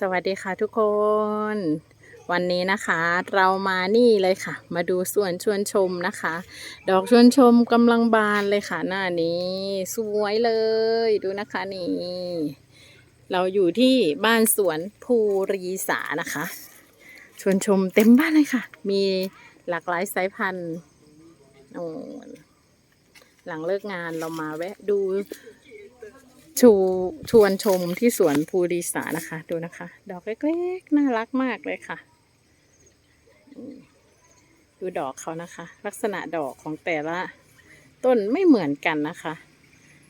สวัสดีค่ะทุกคน วันนี้นะคะเรามานี่เลยค่ะ มาดูสวนชวนชมนะคะ ดอกชวนชมกำลังบานเลยค่ะ หน้านี้ สวยเลยดูนะคะนี่ เราอยู่ที่บ้านสวนภูรีสานะคะ ชวนชมเต็มบ้านเลยค่ะ มีหลากหลายสายพันธุ์หลังเลิกงานเรามาแวะดู ชูชวนชมที่สวนภูรีสานะคะ ดูนะคะ ดอกเล็กๆ น่ารักมากเลยค่ะ ดูดอกเขานะคะ ลักษณะดอกของแต่ละ ต้นไม่เหมือนกันนะคะ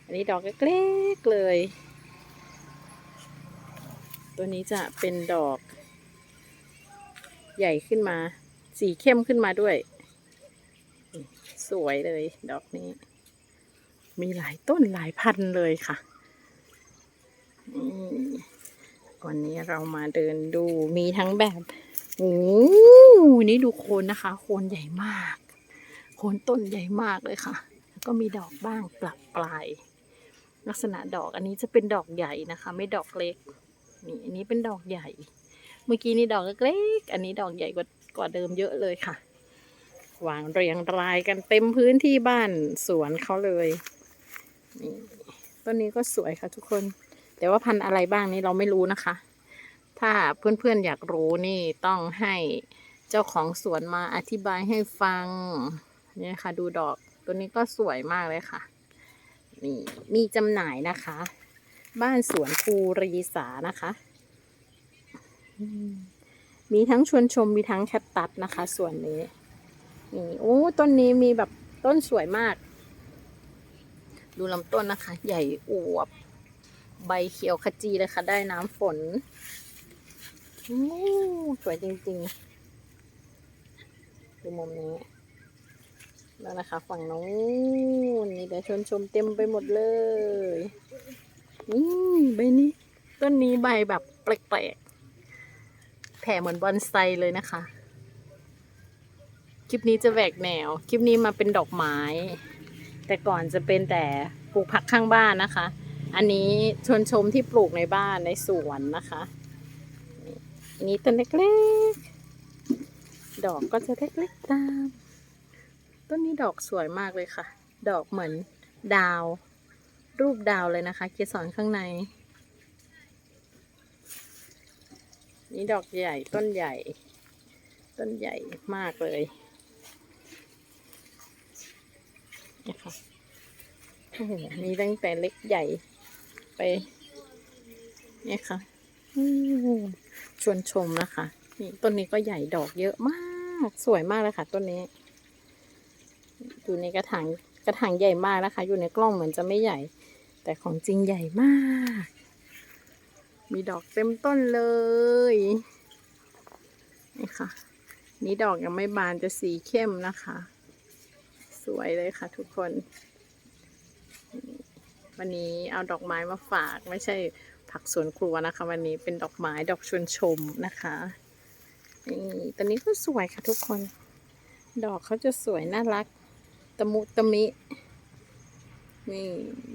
อันนี้ดอกเล็กๆเลย ตัวนี้จะเป็นดอก ใหญ่ขึ้นมา สีเข้มขึ้นมาด้วย สวยเลย ดอกนี้มีหลายต้นหลายพันเลยค่ะ วันนี้เรามาเดินดูมีทั้งแบบโอ้โหนี่ดูโคนนะคะ โคนใหญ่มาก โคนต้นใหญ่มากเลยค่ะ แล้วก็มีดอกบ้างปลักปลาย ลักษณะดอกอันนี้จะเป็นดอกใหญ่นะคะ ไม่ดอกเล็ก นี่อันนี้เป็นดอกใหญ่ เมื่อกี้นี่ดอกเล็ก อันนี้ดอกใหญ่กว่ากว่าเดิมเยอะเลยค่ะ วางเรียงรายกันเต็มพื้นที่บ้านสวนเขาเลยนี่ต้นนี้ก็สวยค่ะทุกคน แต่ว่าพันธุ์อะไรบ้างนี่เราไม่รู้นะคะ ถ้าเพื่อนๆอยากรู้นี่ต้องให้เจ้าของสวนมาอธิบายให้ฟังเนี่ยค่ะ ดูดอกตัวนี้ก็สวยมากเลยค่ะ นี่มีจำหน่ายนะคะ บ้านสวนภูรีสานะคะมมีทั้งชวนชมมีทั้งแคตตัสนะคะ ส่วนนี้นี่โอ้ต้นนี้มีแบบต้นสวยมาก ดูลำต้นนะคะ ใหญ่อวบ ใบเขียวขจีเลยค่ะ ได้น้ำฝนโอ้สวยจริงๆ ดูมุมนี้แล้วนะคะ ฝั่งโน้นนี่เดี๋ยวชวนชมเต็มไปหมดเลยนี่ใบนี้ ต้นนี้ใบแบบแปลกๆ แผ่เหมือนบอนไซเลยนะคะ คลิปนี้จะแหวกแนว คลิปนี้มาเป็นดอกไม้ แต่ก่อนจะเป็นแต่ปลูกผักข้างบ้านนะคะ อันนี้ชวนชมที่ปลูกในบ้านในสวนนะคะนี่อันนี้ต้นเล็กๆ ดอกก็จะเล็กๆตาม ต้นนี้ดอกสวยมากเลยค่ะ ดอกเหมือนดาว รูปดาวเลยนะคะ เกสรข้างใน นี่ดอกใหญ่ต้นใหญ่ ต้นใหญ่มากเลยนี่ค่ะโอ้โหมีตั้งแต่เล็กใหญ่ ไป นี่ค่ะชวนชมนะคะนี่ต้นนี้ก็ใหญ่ดอกเยอะมากสวยมากเลยค่ะ ต้นนี้ อยู่ในกระถางกระถางใหญ่มากนะคะ อยู่ในกล้องเหมือนจะไม่ใหญ่ แต่ของจริงใหญ่มาก มีดอกเต็มต้นเลยนี่ค่ะ นี่ดอกยังไม่บานจะสีเข้มนะคะ สวยเลยค่ะทุกคน วันนี้เอาดอกไม้มาฝากไม่ใช่ผักสวนครัวนะคะ วันนี้เป็นดอกไม้ดอกชวนชมนะคะนี่ตอนนี้ก็สวยค่ะทุกคน ดอกเขาจะสวยน่ารัก ตะมุตะมิ นี่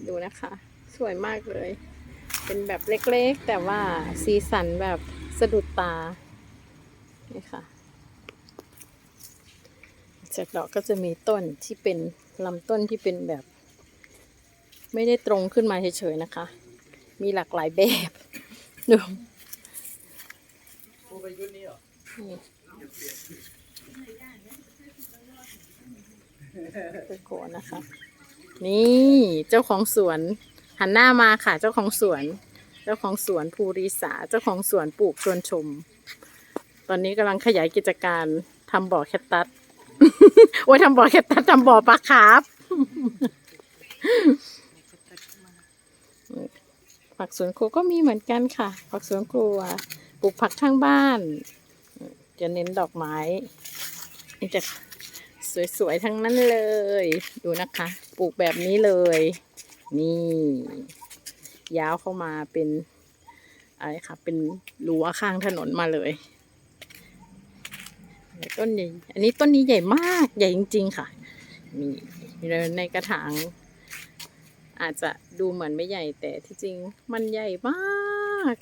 ดูนะคะ สวยมากเลย เป็นแบบเล็กๆ แต่ว่าสีสันแบบสะดุดตา นี่ค่ะ จากดอกก็จะมีต้นที่เป็นลำต้นที่เป็นแบบ ไม่ได้ตรงขึ้นมาเฉยๆนะคะ มีหลากหลายแบบดูผู้ประยุทธ์นี่เหรอนี่ตะโกนนะคะ นี่เจ้าของสวน หันหน้ามาค่ะ เจ้าของสวน เจ้าของสวนภูริสา เจ้าของสวนปลูกชวนชม ตอนนี้กำลังขยายกิจการทำบ่อแคตตัสโอ้ยทำบ่อแคตตัสทำบ่อปลาคาร์ฟ ผักสวนครัวก็มีเหมือนกันค่ะ ผักสวนครัว ปลูกผักข้างบ้าน จะเน้นดอกไม้นี่จะสวยๆทั้งนั้นเลย ดูนะคะ ปลูกแบบนี้เลย นี่ ยาวเข้ามาเป็นอะไรคะเป็นรั้วข้างถนนมาเลยต้นใหญ่ อันนี้ต้นนี้ใหญ่มาก ใหญ่จริง ๆ ค่ะ นี่ในกระถาง อาจจะดูเหมือนไม่ใหญ่แต่ที่จริงมันใหญ่มาก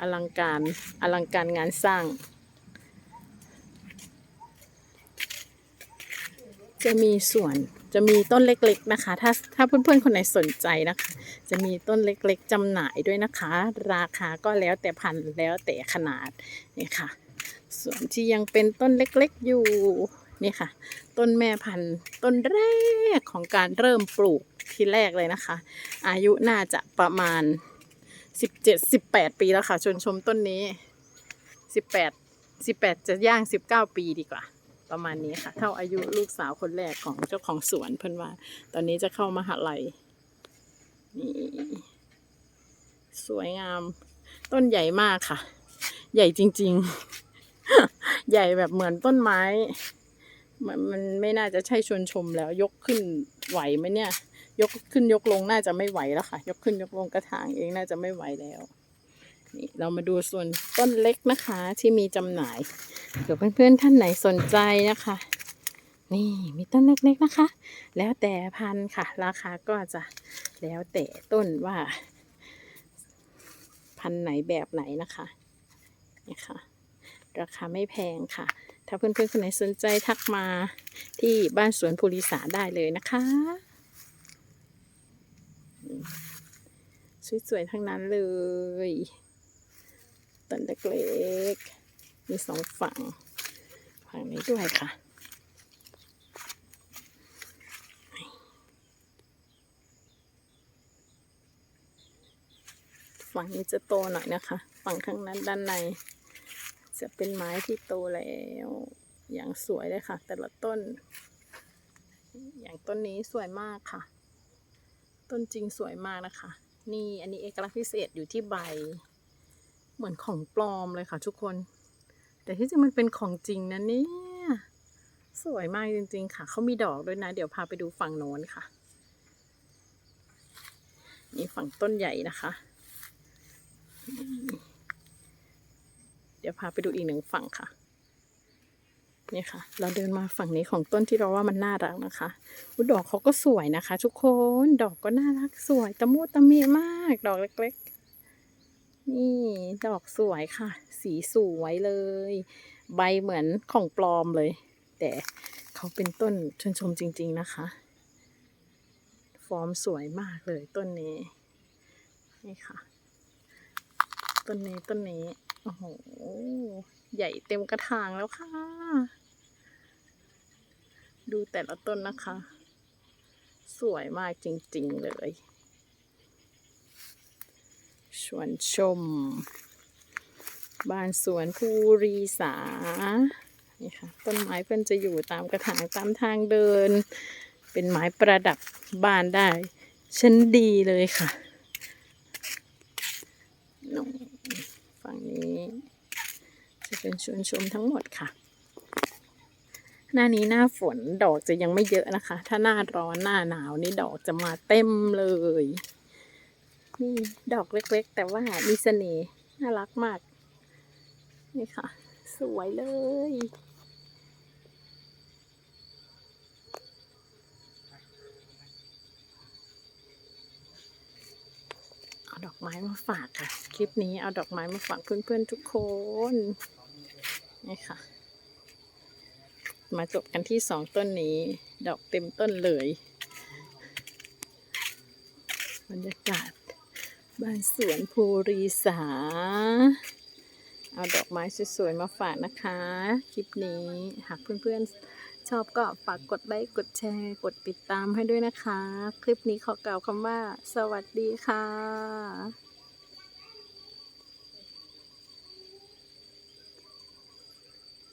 อลังการอลังการงานสร้าง จะมีส่วนจะมีต้นเล็กๆนะคะ ถ้าถ้าเพื่อนๆคนไหนสนใจนะคะ จะมีต้นเล็กๆจำหน่ายด้วยนะคะ ราคาก็แล้วแต่พันแล้วแต่ขนาดนี่ค่ะ ส่วนที่ยังเป็นต้นเล็กๆอยู่ นี่ค่ะ ต้นแม่พันธุ์ต้นแรกของการเริ่มปลูกที่แรกเลยนะคะ อายุน่าจะประมาณ 17-18 ปีแล้วค่ะ ชนชมต้นนี้ 18 18 จะย่าง 19 ปีดีกว่า ประมาณนี้ค่ะ เท่าอายุลูกสาวคนแรกของเจ้าของสวนเพิ่นว่า ตอนนี้จะเข้ามาหาลัยนี่สวยงาม ต้นใหญ่มากค่ะ ใหญ่จริง ๆ ใหญ่แบบเหมือนต้นไม้ มันมันไม่น่าจะใช่ชวนชมแล้ว ยกขึ้นไหวไหมเนี่ย ยกขึ้นยกลงน่าจะไม่ไหวแล้วค่ะ ยกขึ้นยกลงกระถางเองน่าจะไม่ไหวแล้วนี่เรามาดูส่วนต้นเล็กนะคะที่มีจำหน่ายเผื่อเพื่อนๆท่านไหนสนใจนะคะ นี่มีต้นเล็กๆนะคะ แล้วแต่พันธุ์ค่ะ ราคาก็จะแล้วแต่ต้นว่า พันธุ์ไหนแบบไหนนะคะนี่ค่ะราคาไม่แพงค่ะ ถ้าเพื่อนๆคนไหนสนใจทักมาที่บ้านสวนภูริสาได้เลยนะคะ สวยๆทั้งนั้นเลย ต้นเล็กๆมีสองฝั่ง ฝั่งนี้ด้วยค่ะฝั่งนี้จะโตหน่อยนะคะ ฝั่งข้างนั้นด้านใน จะเป็นไม้ที่โตแล้วอย่างสวยเลยค่ะ แต่ละต้น อย่างต้นนี้สวยมากค่ะ ต้นจริงสวยมากนะคะ นี่อันนี้เอกลักษณ์พิเศษอยู่ที่ใบ เหมือนของปลอมเลยค่ะ ทุกคน แต่ที่จริงมันเป็นของจริงนะเนี่ยสวยมากจริง ๆ ค่ะเขามีดอกด้วยนะ เดี๋ยวพาไปดูฝั่งโน้นค่ะนี่ฝั่งต้นใหญ่นะคะ เดี๋ยวพาไปดูอีกหนึ่งฝั่งค่ะ นี่ค่ะ เราเดินมาฝั่งนี้ของต้นที่เราว่ามันน่ารักนะคะอุดอกเขาก็สวยนะคะ ทุกคน ดอกก็น่ารักสวยตะมุตะมีมาก ดอกเล็กๆ นี่ดอกสวยค่ะ สีสวยเลย ใบเหมือนของปลอมเลย แต่เขาเป็นต้นชนชมจริง ๆนะคะ ฟอร์มสวยมากเลยต้นนี้ นี่ค่ะ ต้นนี้ต้นนี้ โอ้โห ใหญ่เต็มกระถางแล้วค่ะ ดูแต่ละต้นนะคะ สวยมากจริงๆเลย ชวนชม บ้านสวนภูรีสา นี่ค่ะ ต้นไม้เพื่อนจะอยู่ตามกระถางตามทางเดิน เป็นไม้ประดับบ้านได้ ชั้นดีเลยค่ะนู่ ฝั่งนี้ จะเป็นชวนชมทั้งหมดค่ะ หน้านี้หน้าฝนดอกจะยังไม่เยอะนะคะ ถ้าหน้าร้อนหน้าหนาวนี่ดอกจะมาเต็มเลยนี่ดอกเล็กๆ แต่ว่ามีเสน่ห์น่ารักมาก นี่ค่ะ สวยเลย เอา ดอกไม้มาฝากค่ะ คลิปนี้เอาดอกไม้มาฝากเพื่อนๆทุกคน นี่ค่ะ มาจบกันที่สองต้นนี้ ดอกเต็มต้นเลยบรรยากาศบ้านสวนภูรีสา เอาดอกไม้สวยๆมาฝากนะคะ คลิปนี้หากเพื่อนๆ ชอบก็ฝากกดไลค์กดแชร์ กดติดตามให้ด้วยนะคะ คลิปนี้ขอกล่าวคำว่า สวัสดีค่ะ